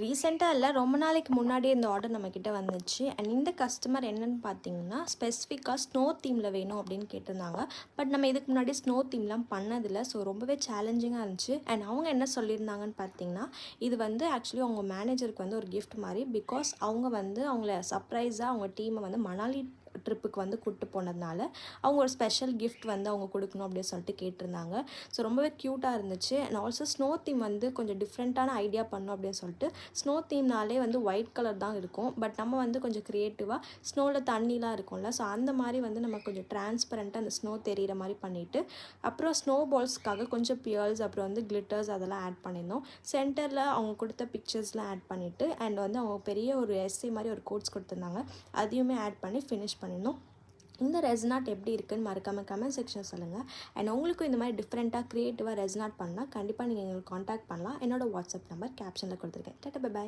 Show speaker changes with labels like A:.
A: ரீசெண்டாக இல்லை ரொம்ப நாளைக்கு முன்னாடியே இந்த ஆர்டர் நம்மக்கிட்ட வந்துச்சு. அண்ட் இந்த கஸ்டமர் என்னென்னு பார்த்தீங்கன்னா ஸ்பெசிஃபிக்காக ஸ்னோ தீமில் வேணும் அப்படின்னு கேட்டிருந்தாங்க. பட் நம்ம இதுக்கு முன்னாடி ஸ்னோ தீம்லாம் பண்ணதில்லை. ஸோ ரொம்பவே சேலஞ்சிங்காக இருந்துச்சு. அண்ட் அவங்க என்ன சொல்லியிருந்தாங்கன்னு பார்த்தீங்கன்னா இது வந்து ஆக்சுவலி அவங்க மேனேஜருக்கு வந்து ஒரு கிஃப்ட் மாதிரி. பிகாஸ் அவங்க வந்து அவங்கள சர்ப்ரைஸாக அவங்க டீமை வந்து மணாலி ட்ரிப்புக்கு வந்து கூப்பிட்டு போனதுனால அவங்க ஒரு ஸ்பெஷல் கிஃப்ட் வந்து அவங்க கொடுக்கணும் அப்படின்னு சொல்லிட்டு கேட்டிருந்தாங்க. ஸோ ரொம்பவே க்யூட்டாக இருந்துச்சு. அண்ட் ஆல்சோ ஸ்னோ தீம் வந்து கொஞ்சம் டிஃப்ரெண்ட்டான ஐடியா பண்ணும் அப்படின்னு சொல்லிட்டு ஸ்னோ தீம்னாலே வந்து ஒயிட் கலர் தான் இருக்கும். பட் நம்ம வந்து கொஞ்சம் க்ரியேட்டிவாக ஸ்னோவில் தண்ணிலாம் இருக்கும்ல ஸோ அந்த மாதிரி வந்து நம்ம கொஞ்சம் டிரான்ஸ்பரண்ட்டாக அந்த ஸ்னோ தெரிகிற மாதிரி பண்ணிவிட்டு அப்புறம் ஸ்னோ பால்ஸ்க்காக கொஞ்சம் பியர்ஸ் அப்புறம் வந்து கிளிட்டர்ஸ் அதெல்லாம் ஆட் பண்ணியிருந்தோம் சென்டரில் அவங்க கொடுத்த பிக்சர்ஸ்லாம் ஆட் பண்ணிவிட்டு அண்ட் வந்து அவங்க பெரிய ஒரு எஸ்ஏ மாதிரி ஒரு கோட்ஸ் கொடுத்துருந்தாங்க. அதையுமே ஆட் பண்ணி ஃபினிஷ் பண்ணியிருந்தோம் இந்த ரெசனாட் எப்படி இருக்குன்னு மறக்காமல் கமெண்ட் செக்ஷன் சொல்லுங்கள் அண்ட் உங்களுக்கும் இந்த மாதிரி டிஃப்ரெண்ட்டாக க்ரியேட்டிவாக ரெசனாட் பண்ணால் கண்டிப்பாக நீங்கள் எங்களுக்கு காண்டாக்ட் பண்ணலாம். என்னோடய வாட்ஸ்அப் நம்பர் கேப்ஷனில் கொடுத்துருக்கேன். Data by